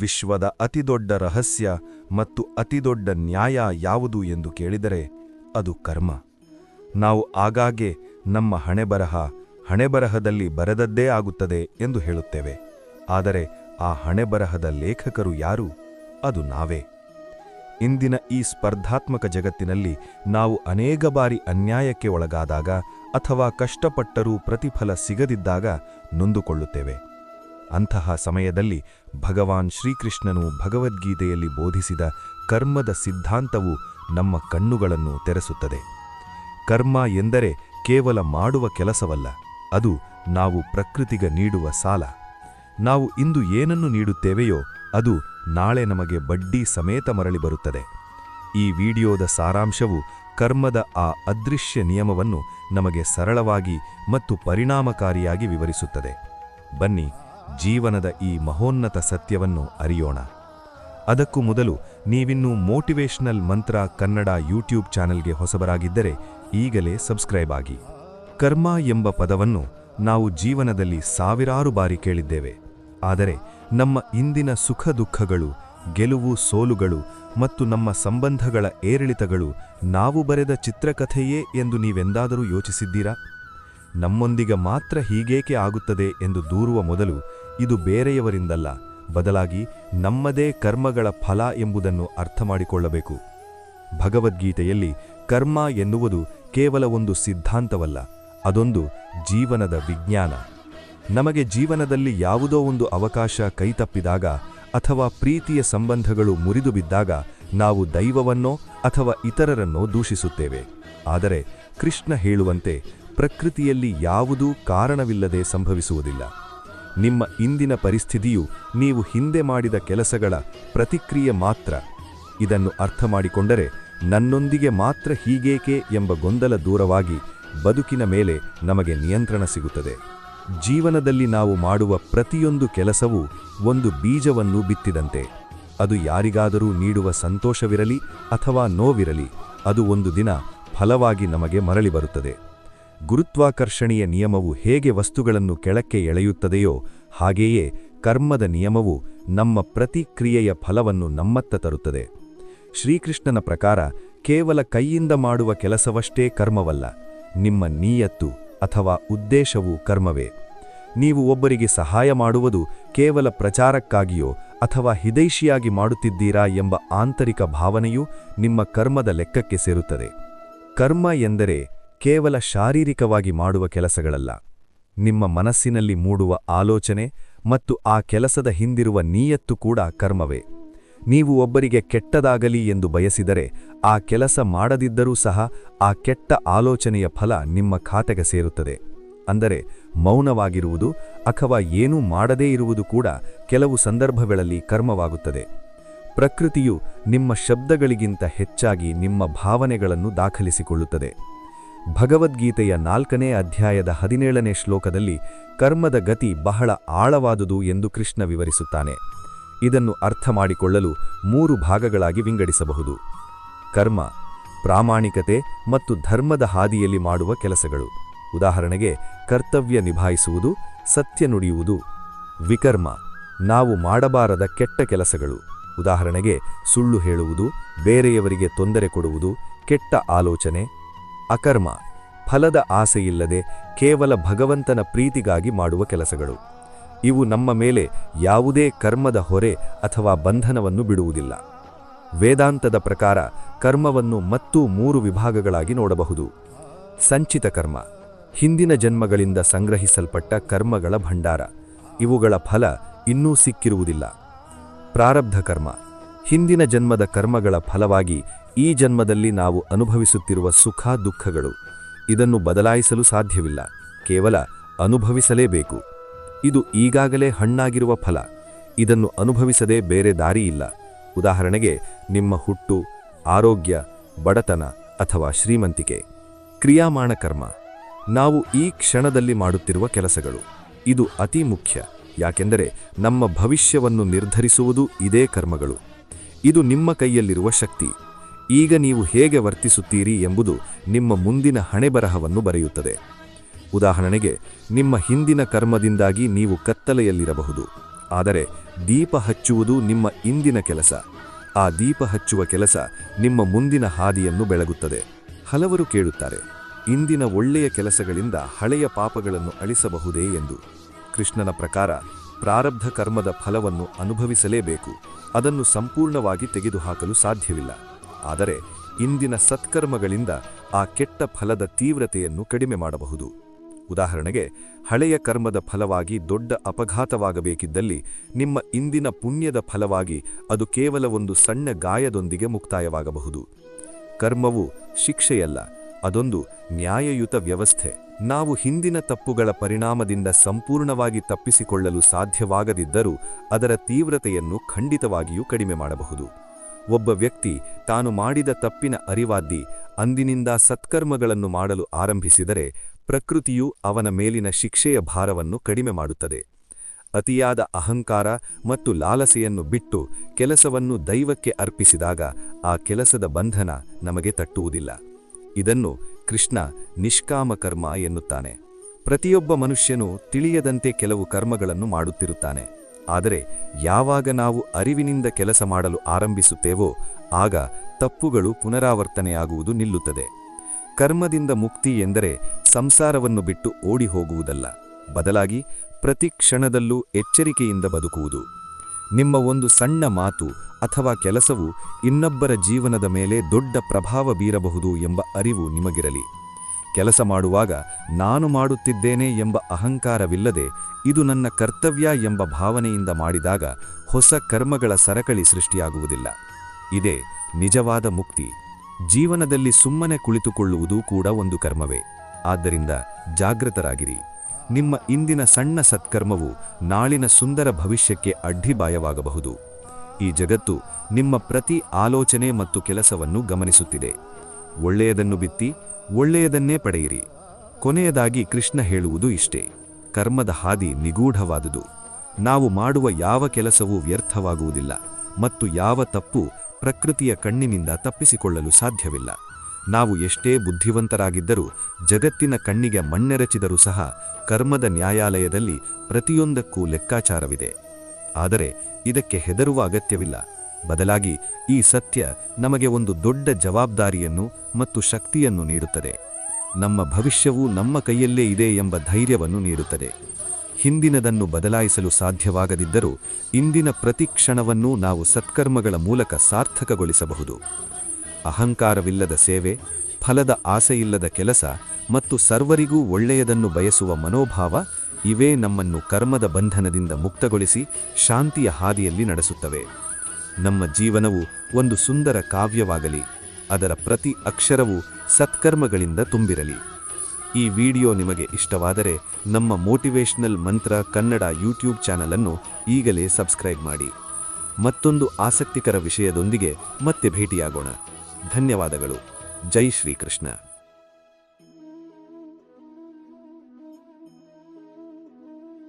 ವಿಶ್ವದ ಅತಿದೊಡ್ಡ ರಹಸ್ಯ ಮತ್ತು ಅತಿದೊಡ್ಡ ನ್ಯಾಯ ಯಾವುದು ಎಂದು ಕೇಳಿದರೆ ಅದು ಕರ್ಮ. ನಾವು ಆಗಾಗ್ಗೆ ನಮ್ಮ ಹಣೆಬರಹ ಹಣೆಬರಹದಲ್ಲಿ ಬರೆದದ್ದೇ ಆಗುತ್ತದೆ ಎಂದು ಹೇಳುತ್ತೇವೆ. ಆದರೆ ಆ ಹಣೆಬರಹದ ಲೇಖಕರು ಯಾರು? ಅದು ನಾವೇ. ಇಂದಿನ ಈ ಸ್ಪರ್ಧಾತ್ಮಕ ಜಗತ್ತಿನಲ್ಲಿ ನಾವು ಅನೇಕ ಬಾರಿ ಅನ್ಯಾಯಕ್ಕೆ ಒಳಗಾದಾಗ ಅಥವಾ ಕಷ್ಟಪಟ್ಟರೂ ಪ್ರತಿಫಲ ಸಿಗದಿದ್ದಾಗ ನೊಂದುಕೊಳ್ಳುತ್ತೇವೆ. ಅಂತಹ ಸಮಯದಲ್ಲಿ ಭಗವಾನ್ ಶ್ರೀಕೃಷ್ಣನು ಭಗವದ್ಗೀತೆಯಲ್ಲಿ ಬೋಧಿಸಿದ ಕರ್ಮದ ಸಿದ್ಧಾಂತವು ನಮ್ಮ ಕಣ್ಣುಗಳನ್ನು ತೆರೆಸುತ್ತದೆ. ಕರ್ಮ ಎಂದರೆ ಕೇವಲ ಮಾಡುವ ಕೆಲಸವಲ್ಲ, ಅದು ನಾವು ಪ್ರಕೃತಿಗೆ ನೀಡುವ ಸಾಲ. ನಾವು ಇಂದು ಏನನ್ನು ನೀಡುತ್ತೇವೆಯೋ ಅದು ನಾಳೆ ನಮಗೆ ಬಡ್ಡಿ ಸಮೇತ ಮರಳಿ ಬರುತ್ತದೆ. ಈ ವಿಡಿಯೋದ ಸಾರಾಂಶವು ಕರ್ಮದ ಆ ಅದೃಶ್ಯ ನಿಯಮವನ್ನು ನಮಗೆ ಸರಳವಾಗಿ ಮತ್ತು ಪರಿಣಾಮಕಾರಿಯಾಗಿ ವಿವರಿಸುತ್ತದೆ. ಬನ್ನಿ ಜೀವನದ ಈ ಮಹೋನ್ನತ ಸತ್ಯವನ್ನು ಅರಿಯೋಣ. ಅದಕ್ಕೂ ಮೊದಲು ನೀವಿನ್ನೂ ಮೋಟಿವೇಶನಲ್ ಮಂತ್ರ ಕನ್ನಡ ಯೂಟ್ಯೂಬ್ ಚಾನೆಲ್ಗೆ ಹೊಸಬರಾಗಿದ್ದರೆ ಈಗಲೇ ಸಬ್ಸ್ಕ್ರೈಬ್ ಆಗಿ. ಕರ್ಮ ಎಂಬ ಪದವನ್ನು ನಾವು ಜೀವನದಲ್ಲಿ ಸಾವಿರಾರು ಬಾರಿ ಕೇಳಿದ್ದೇವೆ. ಆದರೆ ನಮ್ಮ ಇಂದಿನ ಸುಖ ದುಃಖಗಳು, ಗೆಲುವು ಸೋಲುಗಳು ಮತ್ತು ನಮ್ಮ ಸಂಬಂಧಗಳ ಏರಿಳಿತಗಳು ನಾವು ಬರೆದ ಚಿತ್ರಕಥೆಯೇ ಎಂದು ನೀವೆಂದಾದರೂ ಯೋಚಿಸಿದ್ದೀರಾ? ನಮ್ಮೊಂದಿಗೆ ಮಾತ್ರ ಹೀಗೇಕೆ ಆಗುತ್ತದೆ ಎಂದು ದೂರುವ ಮೊದಲು ಇದು ಬೇರೆಯವರಿಂದಲ್ಲ, ಬದಲಾಗಿ ನಮ್ಮದೇ ಕರ್ಮಗಳ ಫಲ ಎಂಬುದನ್ನು ಅರ್ಥ ಮಾಡಿಕೊಳ್ಳಬೇಕು ಭಗವದ್ಗೀತೆಯಲ್ಲಿ ಕರ್ಮ ಎನ್ನುವುದು ಕೇವಲ ಒಂದು ಸಿದ್ಧಾಂತವಲ್ಲ, ಅದೊಂದು ಜೀವನದ ವಿಜ್ಞಾನ. ನಮಗೆ ಜೀವನದಲ್ಲಿ ಯಾವುದೋ ಒಂದು ಅವಕಾಶ ಕೈತಪ್ಪಿದಾಗ ಅಥವಾ ಪ್ರೀತಿಯ ಸಂಬಂಧಗಳು ಮುರಿದು ಬಿದ್ದಾಗ ನಾವು ದೈವವನ್ನೋ ಅಥವಾ ಇತರರನ್ನೋ ದೂಷಿಸುತ್ತೇವೆ. ಆದರೆ ಕೃಷ್ಣ ಹೇಳುವಂತೆ ಪ್ರಕೃತಿಯಲ್ಲಿ ಯಾವುದೂ ಕಾರಣವಿಲ್ಲದೆ ಸಂಭವಿಸುವುದಿಲ್ಲ. ನಿಮ್ಮ ಇಂದಿನ ಪರಿಸ್ಥಿತಿಯು ನೀವು ಹಿಂದೆ ಮಾಡಿದ ಕೆಲಸಗಳ ಪ್ರತಿಕ್ರಿಯೆ ಮಾತ್ರ. ಇದನ್ನು ಅರ್ಥ ಮಾಡಿಕೊಂಡರೆ ನನ್ನೊಂದಿಗೆ ಮಾತ್ರ ಹೀಗೇಕೆ ಎಂಬ ಗೊಂದಲ ದೂರವಾಗಿ ಬದುಕಿನ ಮೇಲೆ ನಮಗೆ ನಿಯಂತ್ರಣ ಸಿಗುತ್ತದೆ. ಜೀವನದಲ್ಲಿ ನಾವು ಮಾಡುವ ಪ್ರತಿಯೊಂದು ಕೆಲಸವೂ ಒಂದು ಬೀಜವನ್ನು ಬಿತ್ತಿದಂತೆ. ಅದು ಯಾರಿಗಾದರೂ ನೀಡುವ ಸಂತೋಷವಿರಲಿ ಅಥವಾ ನೋವಿರಲಿ, ಅದು ಒಂದು ದಿನ ಫಲವಾಗಿ ನಮಗೆ ಮರಳಿ ಬರುತ್ತದೆ. ಗುರುತ್ವಾಕರ್ಷಣೆಯ ನಿಯಮವು ಹೇಗೆ ವಸ್ತುಗಳನ್ನು ಕೆಳಕ್ಕೆ ಎಳೆಯುತ್ತದೆಯೋ ಹಾಗೆಯೇ ಕರ್ಮದ ನಿಯಮವು ನಮ್ಮ ಪ್ರತಿಕ್ರಿಯೆಯ ಫಲವನ್ನು ನಮ್ಮತ್ತ ತರುತ್ತದೆ. ಶ್ರೀಕೃಷ್ಣನ ಪ್ರಕಾರ ಕೇವಲ ಕೈಯಿಂದ ಮಾಡುವ ಕೆಲಸವಷ್ಟೇ ಕರ್ಮವಲ್ಲ, ನಿಮ್ಮ ನೀಯತ್ತು ಅಥವಾ ಉದ್ದೇಶವು ಕರ್ಮವೇ. ನೀವು ಒಬ್ಬರಿಗೆ ಸಹಾಯ ಮಾಡುವುದು ಕೇವಲ ಪ್ರಚಾರಕ್ಕಾಗಿಯೋ ಅಥವಾ ಹಿದೈಷಿಯಾಗಿ ಮಾಡುತ್ತಿದ್ದೀರಾ ಎಂಬ ಆಂತರಿಕ ಭಾವನೆಯು ನಿಮ್ಮ ಕರ್ಮದ ಲೆಕ್ಕಕ್ಕೆ ಸೇರುತ್ತದೆ. ಕರ್ಮ ಎಂದರೆ ಕೇವಲ ಶಾರೀರಿಕವಾಗಿ ಮಾಡುವ ಕೆಲಸಗಳಲ್ಲ. ನಿಮ್ಮ ಮನಸ್ಸಿನಲ್ಲಿ ಮೂಡುವ ಆಲೋಚನೆ ಮತ್ತು ಆ ಕೆಲಸದ ಹಿಂದಿರುವ ನೀಯತ್ತು ಕೂಡ ಕರ್ಮವೇ. ನೀವು ಒಬ್ಬರಿಗೆ ಕೆಟ್ಟದಾಗಲಿ ಎಂದು ಬಯಸಿದರೆ ಆ ಕೆಲಸ ಮಾಡದಿದ್ದರೂ ಸಹ ಆ ಕೆಟ್ಟ ಆಲೋಚನೆಯ ಫಲ ನಿಮ್ಮ ಖಾತೆಗೆ ಸೇರುತ್ತದೆ. ಅಂದರೆ ಮೌನವಾಗಿರುವುದು ಅಥವಾ ಏನೂ ಮಾಡದೇ ಇರುವುದು ಕೂಡ ಕೆಲವು ಸಂದರ್ಭಗಳಲ್ಲಿ ಕರ್ಮವಾಗುತ್ತದೆ. ಪ್ರಕೃತಿಯು ನಿಮ್ಮ ಶಬ್ದಗಳಿಗಿಂತ ಹೆಚ್ಚಾಗಿ ನಿಮ್ಮ ಭಾವನೆಗಳನ್ನು ದಾಖಲಿಸಿಕೊಳ್ಳುತ್ತದೆ. ಭಗವದ್ಗೀತೆಯ ನಾಲ್ಕನೇ ಅಧ್ಯಾಯದ ಹದಿನೇಳನೇ ಶ್ಲೋಕದಲ್ಲಿ ಕರ್ಮದ ಗತಿ ಬಹಳ ಆಳವಾದುದು ಎಂದು ಕೃಷ್ಣ ವಿವರಿಸುತ್ತಾನೆ. ಇದನ್ನು ಅರ್ಥ ಮಾಡಿಕೊಳ್ಳಲು ಮೂರು ಭಾಗಗಳಾಗಿ ವಿಂಗಡಿಸಬಹುದು. ಕರ್ಮ, ಪ್ರಾಮಾಣಿಕತೆ ಮತ್ತು ಧರ್ಮದ ಹಾದಿಯಲ್ಲಿ ಮಾಡುವ ಕೆಲಸಗಳು. ಉದಾಹರಣೆಗೆ, ಕರ್ತವ್ಯ ನಿಭಾಯಿಸುವುದು, ಸತ್ಯ ನುಡಿಯುವುದು. ವಿಕರ್ಮ, ನಾವು ಮಾಡಬಾರದ ಕೆಟ್ಟ ಕೆಲಸಗಳು. ಉದಾಹರಣೆಗೆ, ಸುಳ್ಳು ಹೇಳುವುದು, ಬೇರೆಯವರಿಗೆ ತೊಂದರೆ ಕೊಡುವುದು, ಕೆಟ್ಟ ಆಲೋಚನೆ. ಅಕರ್ಮ, ಫಲದ ಆಸೆಯಿಲ್ಲದೆ ಕೇವಲ ಭಗವಂತನ ಪ್ರೀತಿಗಾಗಿ ಮಾಡುವ ಕೆಲಸಗಳು. ಇವು ನಮ್ಮ ಮೇಲೆ ಯಾವುದೇ ಕರ್ಮದ ಹೊರೆ ಅಥವಾ ಬಂಧನವನ್ನು ಬಿಡುವುದಿಲ್ಲ. ವೇದಾಂತದ ಪ್ರಕಾರ ಕರ್ಮವನ್ನು ಮತ್ತೂ ಮೂರು ವಿಭಾಗಗಳಾಗಿ ನೋಡಬಹುದು. ಸಂಚಿತ ಕರ್ಮ, ಹಿಂದಿನ ಜನ್ಮಗಳಿಂದ ಸಂಗ್ರಹಿಸಲ್ಪಟ್ಟ ಕರ್ಮಗಳ ಭಂಡಾರ. ಇವುಗಳ ಫಲ ಇನ್ನೂ ಸಿಕ್ಕಿರುವುದಿಲ್ಲ. ಪ್ರಾರಬ್ಧ ಕರ್ಮ, ಹಿಂದಿನ ಜನ್ಮದ ಕರ್ಮಗಳ ಫಲವಾಗಿ ಈ ಜನ್ಮದಲ್ಲಿ ನಾವು ಅನುಭವಿಸುತ್ತಿರುವ ಸುಖ ದುಃಖಗಳು. ಇದನ್ನು ಬದಲಾಯಿಸಲು ಸಾಧ್ಯವಿಲ್ಲ. ಕೇವಲ ಅನುಭವಿಸಲೇಬೇಕು. ಇದು ಈಗಾಗಲೇ ಹಣ್ಣಾಗಿರುವ ಫಲ. ಇದನ್ನು ಅನುಭವಿಸದೆ ಬೇರೆ ದಾರಿಯಿಲ್ಲ ಉದಾಹರಣೆಗೆ, ನಿಮ್ಮ ಹುಟ್ಟು, ಆರೋಗ್ಯ, ಬಡತನ ಅಥವಾ ಶ್ರೀಮಂತಿಕೆ. ಕ್ರಿಯಾಮಾಣ ಕರ್ಮ ನಾವು ಈ ಕ್ಷಣದಲ್ಲಿ ಮಾಡುತ್ತಿರುವ ಕೆಲಸಗಳು. ಇದು ಅತಿ ಮುಖ್ಯ. ಯಾಕೆಂದರೆ, ನಮ್ಮ ಭವಿಷ್ಯವನ್ನು ನಿರ್ಧರಿಸುವುದು ಇದೇ ಕರ್ಮಗಳು. ಇದು ನಿಮ್ಮ ಕೈಯಲ್ಲಿರುವ ಶಕ್ತಿ. ಈಗ ನೀವು ಹೇಗೆ ವರ್ತಿಸುತ್ತೀರಿ ಎಂಬುದು ನಿಮ್ಮ ಮುಂದಿನ ಹಣೆಬರಹವನ್ನು ಬರೆಯುತ್ತದೆ. ಉದಾಹರಣೆಗೆ, ನಿಮ್ಮ ಹಿಂದಿನ ಕರ್ಮದಿಂದಾಗಿ ನೀವು ಕತ್ತಲೆಯಲ್ಲಿರಬಹುದು. ಆದರೆ ದೀಪ ಹಚ್ಚುವುದು ನಿಮ್ಮ ಇಂದಿನ ಕೆಲಸ. ಆ ದೀಪ ಹಚ್ಚುವ ಕೆಲಸ ನಿಮ್ಮ ಮುಂದಿನ ಹಾದಿಯನ್ನು ಬೆಳಗುತ್ತದೆ. ಹಲವರು ಕೇಳುತ್ತಾರೆ, ಇಂದಿನ ಒಳ್ಳೆಯ ಕೆಲಸಗಳಿಂದ ಹಳೆಯ ಪಾಪಗಳನ್ನು ಅಳಿಸಬಹುದೇ ಎಂದು. ಕೃಷ್ಣನ ಪ್ರಕಾರ ಪ್ರಾರಬ್ಧ ಕರ್ಮದ ಫಲವನ್ನು ಅನುಭವಿಸಲೇಬೇಕು. ಅದನ್ನು ಸಂಪೂರ್ಣವಾಗಿ ತೆಗೆದುಹಾಕಲು ಸಾಧ್ಯವಿಲ್ಲ. ಆದರೆ ಇಂದಿನ ಸತ್ಕರ್ಮಗಳಿಂದ ಆ ಕೆಟ್ಟ ಫಲದ ತೀವ್ರತೆಯನ್ನು ಕಡಿಮೆ ಮಾಡಬಹುದು. ಉದಾಹರಣೆಗೆ, ಹಳೆಯ ಕರ್ಮದ ಫಲವಾಗಿ ದೊಡ್ಡ ಅಪಘಾತವಾಗಬೇಕಿದ್ದಲ್ಲಿ ನಿಮ್ಮ ಇಂದಿನ ಪುಣ್ಯದ ಫಲವಾಗಿ ಅದು ಕೇವಲ ಒಂದು ಸಣ್ಣ ಗಾಯದೊಂದಿಗೆ ಮುಕ್ತಾಯವಾಗಬಹುದು. ಕರ್ಮವು ಶಿಕ್ಷೆಯಲ್ಲ, ಅದೊಂದು ನ್ಯಾಯಯುತ ವ್ಯವಸ್ಥೆ. ನಾವು ಹಿಂದಿನ ತಪ್ಪುಗಳ ಪರಿಣಾಮದಿಂದ ಸಂಪೂರ್ಣವಾಗಿ ತಪ್ಪಿಸಿಕೊಳ್ಳಲು ಸಾಧ್ಯವಾಗದಿದ್ದರೂ ಅದರ ತೀವ್ರತೆಯನ್ನು ಖಂಡಿತವಾಗಿಯೂ ಕಡಿಮೆ ಮಾಡಬಹುದು. ಒಬ್ಬ ವ್ಯಕ್ತಿ ತಾನು ಮಾಡಿದ ತಪ್ಪಿನ ಅರಿವಾದ್ದಿ ಅಂದಿನಿಂದ ಸತ್ಕರ್ಮಗಳನ್ನು ಮಾಡಲು ಆರಂಭಿಸಿದರೆ ಪ್ರಕೃತಿಯು ಅವನ ಮೇಲಿನ ಶಿಕ್ಷೆಯ ಭಾರವನ್ನು ಕಡಿಮೆ ಮಾಡುತ್ತದೆ. ಅತಿಯಾದ ಅಹಂಕಾರ ಮತ್ತು ಲಾಲಸೆಯನ್ನು ಬಿಟ್ಟು ಕೆಲಸವನ್ನು ದೈವಕ್ಕೆ ಅರ್ಪಿಸಿದಾಗ ಆ ಕೆಲಸದ ಬಂಧನ ನಮಗೆ ತಟ್ಟುವುದಿಲ್ಲ. ಇದನ್ನು ಕೃಷ್ಣ ನಿಷ್ಕಾಮ ಕರ್ಮ ಎನ್ನುತ್ತಾನೆ. ಪ್ರತಿಯೊಬ್ಬ ಮನುಷ್ಯನು ತಿಳಿಯದಂತೆ ಕೆಲವು ಕರ್ಮಗಳನ್ನು ಮಾಡುತ್ತಿರುತ್ತಾನೆ. ಆದರೆ ಯಾವಾಗ ನಾವು ಅರಿವಿನಿಂದ ಕೆಲಸ ಮಾಡಲು ಆರಂಭಿಸುತ್ತೇವೋ ಆಗ ತಪ್ಪುಗಳು ಪುನರಾವರ್ತನೆಯಾಗುವುದು ನಿಲ್ಲುತ್ತದೆ. ಕರ್ಮದಿಂದ ಮುಕ್ತಿ ಎಂದರೆ ಸಂಸಾರವನ್ನು ಬಿಟ್ಟು ಓಡಿ ಹೋಗುವುದಲ್ಲ ಬದಲಾಗಿ ಪ್ರತಿ ಕ್ಷಣದಲ್ಲೂ ಎಚ್ಚರಿಕೆಯಿಂದ ಬದುಕುವುದು. ನಿಮ್ಮ ಒಂದು ಸಣ್ಣ ಮಾತು ಅಥವಾ ಕೆಲಸವು ಇನ್ನೊಬ್ಬರ ಜೀವನದ ಮೇಲೆ ದೊಡ್ಡ ಪ್ರಭಾವ ಬೀರಬಹುದು ಎಂಬ ಅರಿವು ನಿಮಗಿರಲಿ. ಕೆಲಸ ಮಾಡುವಾಗ ನಾನು ಮಾಡುತ್ತಿದ್ದೇನೆ ಎಂಬ ಅಹಂಕಾರವಿಲ್ಲದೆ ಇದು ನನ್ನ ಕರ್ತವ್ಯ ಎಂಬ ಭಾವನೆಯಿಂದ ಮಾಡಿದಾಗ ಹೊಸ ಕರ್ಮಗಳ ಸರಕಳಿ ಸೃಷ್ಟಿಯಾಗುವುದಿಲ್ಲ. ಇದೇ ನಿಜವಾದ ಮುಕ್ತಿ. ಜೀವನದಲ್ಲಿ ಸುಮ್ಮನೆ ಕುಳಿತುಕೊಳ್ಳುವುದು ಕೂಡ ಒಂದು ಕರ್ಮವೇ. ಆದ್ದರಿಂದ ಜಾಗೃತರಾಗಿರಿ. ನಿಮ್ಮ ಇಂದಿನ ಸಣ್ಣ ಸತ್ಕರ್ಮವು ನಾಳಿನ ಸುಂದರ ಭವಿಷ್ಯಕ್ಕೆ ಅಡ್ಡಿಬಾಯವಾಗಬಹುದು. ಈ ಜಗತ್ತು ನಿಮ್ಮ ಪ್ರತಿ ಆಲೋಚನೆ ಮತ್ತು ಕೆಲಸವನ್ನು ಗಮನಿಸುತ್ತಿದೆ. ಒಳ್ಳೆಯದನ್ನು ಬಿತ್ತಿ ಒಳ್ಳೆಯದನ್ನೇ ಪಡೆಯಿರಿ. ಕೊನೆಯದಾಗಿ ಕೃಷ್ಣ ಹೇಳುವುದು ಇಷ್ಟೇ. ಕರ್ಮದ ಹಾದಿ ನಿಗೂಢವಾದುದು. ನಾವು ಮಾಡುವ ಯಾವ ಕೆಲಸವೂ ವ್ಯರ್ಥವಾಗುವುದಿಲ್ಲ ಮತ್ತು ಯಾವ ತಪ್ಪು ಪ್ರಕೃತಿಯ ಕಣ್ಣಿನಿಂದ ತಪ್ಪಿಸಿಕೊಳ್ಳಲು ಸಾಧ್ಯವಿಲ್ಲ. ನಾವು ಎಷ್ಟೇ ಬುದ್ಧಿವಂತರಾಗಿದ್ದರೂ, ಜಗತ್ತಿನ ಕಣ್ಣಿಗೆ ಮಣ್ಣೆರಚಿದರೂ ಸಹ ಕರ್ಮದ ನ್ಯಾಯಾಲಯದಲ್ಲಿ ಪ್ರತಿಯೊಂದಕ್ಕೂ ಲೆಕ್ಕಾಚಾರವಿದೆ. ಆದರೆ ಇದಕ್ಕೆ ಹೆದರುವ ಅಗತ್ಯವಿಲ್ಲ. ಬದಲಾಗಿ ಈ ಸತ್ಯ ನಮಗೆ ಒಂದು ದೊಡ್ಡ ಜವಾಬ್ದಾರಿಯನ್ನು ಮತ್ತು ಶಕ್ತಿಯನ್ನು ನೀಡುತ್ತದೆ. ನಮ್ಮ ಭವಿಷ್ಯವು ನಮ್ಮ ಕೈಯಲ್ಲೇ ಇದೆ ಎಂಬ ಧೈರ್ಯವನ್ನು ನೀಡುತ್ತದೆ. ಹಿಂದಿನದನ್ನು ಬದಲಾಯಿಸಲು ಸಾಧ್ಯವಾಗದಿದ್ದರೂ ಇಂದಿನ ಪ್ರತಿ ಕ್ಷಣವನ್ನು ನಾವು ಸತ್ಕರ್ಮಗಳ ಮೂಲಕ ಸಾರ್ಥಕಗೊಳಿಸಬಹುದು. ಅಹಂಕಾರವಿಲ್ಲದ ಸೇವೆ, ಫಲದ ಆಸೆಯಿಲ್ಲದ ಕೆಲಸ ಮತ್ತು ಸರ್ವರಿಗೂ ಒಳ್ಳೆಯದನ್ನು ಬಯಸುವ ಮನೋಭಾವ ಇವೇ ನಮ್ಮನ್ನು ಕರ್ಮದ ಬಂಧನದಿಂದ ಮುಕ್ತಗೊಳಿಸಿ ಶಾಂತಿಯ ಹಾದಿಯಲ್ಲಿ ನಡೆಸುತ್ತವೆ. ನಮ್ಮ ಜೀವನವು ಒಂದು ಸುಂದರ ಕಾವ್ಯವಾಗಲಿ, ಅದರ ಪ್ರತಿ ಅಕ್ಷರವು ಸತ್ಕರ್ಮಗಳಿಂದ ತುಂಬಿರಲಿ. ಈ ವಿಡಿಯೋ ನಿಮಗೆ ಇಷ್ಟವಾದರೆ ನಮ್ಮ ಮೋಟಿವೇಶನಲ್ ಮಂತ್ರ ಕನ್ನಡ ಯೂಟ್ಯೂಬ್ ಚಾನಲನ್ನು ಈಗಲೇ ಸಬ್ಸ್ಕ್ರೈಬ್ ಮಾಡಿ. ಮತ್ತೊಂದು ಆಸಕ್ತಿಕರ ವಿಷಯದೊಂದಿಗೆ ಮತ್ತೆ ಭೇಟಿಯಾಗೋಣ. ಧನ್ಯವಾದಗಳು. ಜೈ ಶ್ರೀಕೃಷ್ಣ.